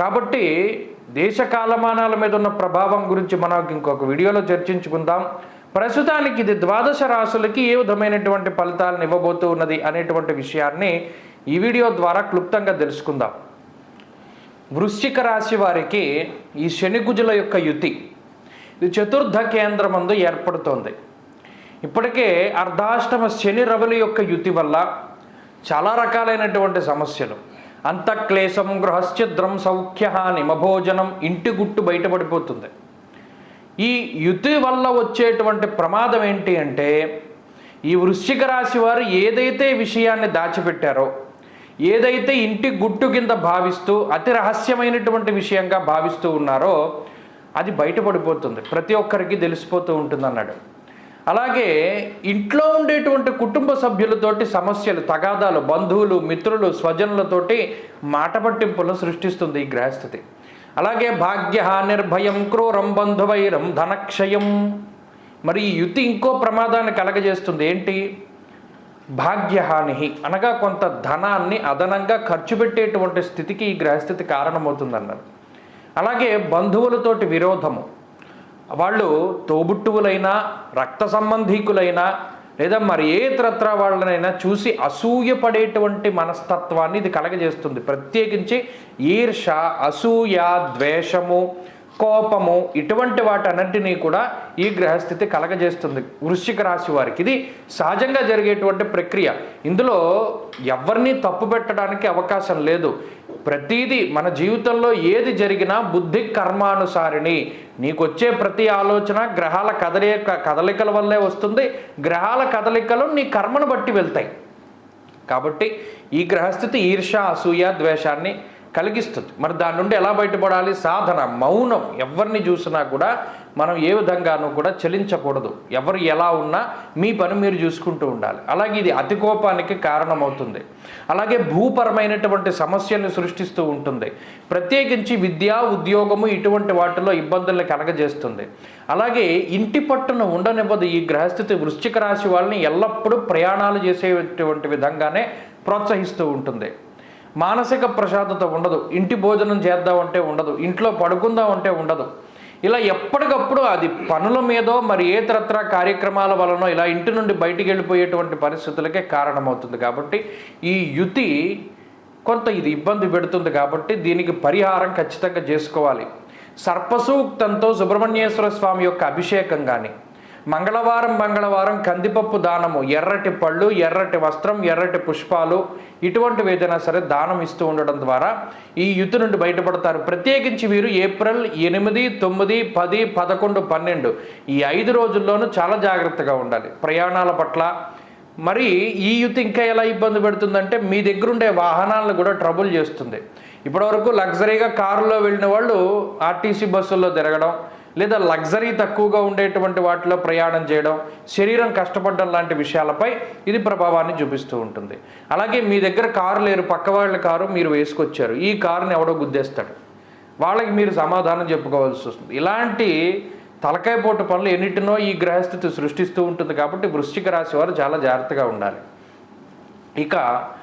కాబట్టి దేశ కాలమానాల మీద ఉన్న ప్రభావం గురించి మనం ఇంకొక వీడియోలో చర్చించుకుందాం. ప్రస్తుతానికి ఇది ద్వాదశ రాశులకి ఏ విధమైనటువంటి ఫలితాలను ఇవ్వబోతూ ఉన్నది అనేటువంటి విషయాన్ని ఈ వీడియో ద్వారా క్లుప్తంగా తెలుసుకుందాం. వృశ్చిక రాశి వారికి ఈ శనికుజుల యొక్క యుతి ఇది చతుర్థ కేంద్రమందు ఏర్పడుతోంది. ఇప్పటికే అర్ధాష్టమ శని రవుల యొక్క యుతి వల్ల చాలా రకాలైనటువంటి సమస్యలు. అంతఃక్లేశం గృహశ్చిద్రం సౌఖ్య నిమభోజనం ఇంటి గుట్టు బయటపడిపోతుంది. ఈ యుతి వల్ల వచ్చేటువంటి ప్రమాదం ఏంటి అంటే ఈ వృశ్చిక రాశి వారు ఏదైతే విషయాన్ని దాచిపెట్టారో ఏదైతే ఇంటి గుట్టు కింద భావిస్తూ అతి రహస్యమైనటువంటి విషయంగా భావిస్తూ ఉన్నారో అది బయటపడిపోతుంది. ప్రతి ఒక్కరికి తెలిసిపోతూ ఉంటుంది అన్నాడు అలాగే ఇంట్లో ఉండేటువంటి కుటుంబ సభ్యులతోటి సమస్యలు తగాదాలు బంధువులు మిత్రులు స్వజనులతోటి మాట పట్టింపులు సృష్టిస్తుంది ఈ గ్రహస్థితి అలాగే భాగ్య నిర్భయం క్రూరం బంధువైరం ధనక్షయం. మరి ఈ యుతి ఇంకో ప్రమాదాన్ని కలగజేస్తుంది. ఏంటి? భాగ్యహాని అనగా కొంత ధనాన్ని అదనంగా ఖర్చు పెట్టేటువంటి స్థితికి ఈ గ్రహస్థితి కారణమవుతుందన్నారు. అలాగే బంధువులతోటి విరోధము. వాళ్ళు తోబుట్టువులైనా రక్త సంబంధీకులైనా లేదా మరి ఏ ఇతరత్ర వాళ్ళనైనా చూసి అసూయపడేటువంటి మనస్తత్వాన్ని ఇది కలగజేస్తుంది. ప్రత్యేకించి ఈర్ష అసూయ ద్వేషము కోపము ఇటువంటి వాటన్నింటినీ కూడా ఈ గ్రహస్థితి కలగజేస్తుంది. వృశ్చిక రాశి వారికి ఇది సహజంగా జరిగేటువంటి ప్రక్రియ. ఇందులో ఎవరిని తప్పు పెట్టడానికి అవకాశం లేదు. ప్రతిదీ మన జీవితంలో ఏది జరిగినా బుద్ధి కర్మానుసారిణి. నీకు వచ్చే ప్రతి ఆలోచన గ్రహాల కదలి కదలికల వల్లే వస్తుంది. గ్రహాల కదలికలు నీ కర్మను బట్టి వెళ్తాయి. కాబట్టి ఈ గ్రహస్థితి ఈర్ష అసూయ ద్వేషాన్ని కలిగిస్తుంది. మరి దాని నుండి ఎలా బయటపడాలి? సాధన మౌనం. ఎవరిని చూసినా కూడా మనం ఏ విధంగానూ కూడా చలించకూడదు. ఎవరు ఎలా ఉన్నా మీ పని మీరు చూసుకుంటూ ఉండాలి. అలాగే ఇది అతి కోపానికి కారణమవుతుంది. అలాగే భూపరమైనటువంటి సమస్యల్ని సృష్టిస్తూ ఉంటుంది. ప్రత్యేకించి విద్య ఉద్యోగము ఇటువంటి వాటిలో ఇబ్బందుల్ని కలగజేస్తుంది. అలాగే ఇంటి పట్టున ఉండనివ్వదు ఈ గ్రహస్థితి వృశ్చిక రాశి వాళ్ళని ఎల్లప్పుడూ ప్రయాణాలు చేసేటువంటి విధంగానే ప్రోత్సహిస్తూ ఉంటుంది. మానసిక ప్రశాంతత ఉండదు. ఇంటి భోజనం చేద్దామంటే ఉండదు. ఇంట్లో పడుకుందామంటే ఉండదు. ఇలా ఎప్పటికప్పుడు అది పనుల మీదో మరి ఏతరత్ర కార్యక్రమాల వలనో ఇలా ఇంటి నుండి బయటికి వెళ్ళిపోయేటువంటి పరిస్థితులకే కారణమవుతుంది కాబట్టి ఈ యుతి కొంత ఇది ఇబ్బంది పెడుతుంది కాబట్టి దీనికి పరిహారం ఖచ్చితంగా చేసుకోవాలి. సర్పసూక్తంతో సుబ్రహ్మణ్యేశ్వర స్వామి యొక్క అభిషేకం కానీ మంగళవారం మంగళవారం కందిపప్పు దానము. ఎర్రటి పళ్ళు ఎర్రటి వస్త్రం ఎర్రటి పుష్పాలు ఇటువంటివి ఏదైనా సరే దానం ఇస్తూ ఉండడం ద్వారా ఈ యుద్ధ నుండి బయటపడతారు. ప్రత్యేకించి వీరు ఏప్రిల్ ఎనిమిది తొమ్మిది పది పదకొండు పన్నెండు ఈ ఐదు రోజుల్లోనూ చాలా జాగ్రత్తగా ఉండాలి. ప్రయాణాల పట్ల మరి ఈ యుద్ధ ఇంకా ఎలా ఇబ్బంది పెడుతుందంటే మీ దగ్గర ఉండే వాహనాలను కూడా ట్రబుల్ చేస్తుంది. ఇప్పటివరకు లగ్జరీగా కారులో వెళ్ళిన వాళ్ళు ఆర్టీసీ బస్సుల్లో తిరగడం లేదా లగ్జరీ తక్కువగా ఉండేటువంటి వాటిలో ప్రయాణం చేయడం శరీరం కష్టపడడం లాంటి విషయాలపై ఇది ప్రభావాన్ని చూపిస్తూ ఉంటుంది. అలాగే మీ దగ్గర కారు లేరు పక్క వాళ్ళ కారు మీరు వేసుకొచ్చారు ఈ కారుని ఎవడో గుద్దేస్తాడు. వాళ్ళకి మీరు సమాధానం చెప్పుకోవాల్సి వస్తుంది. ఇలాంటి తలకాయ పోటు పనులు ఎన్నిటినో ఈ గ్రహస్థితి సృష్టిస్తూ ఉంటుంది కాబట్టి వృశ్చిక రాశి వారు చాలా జాగ్రత్తగా ఉండాలి. ఇక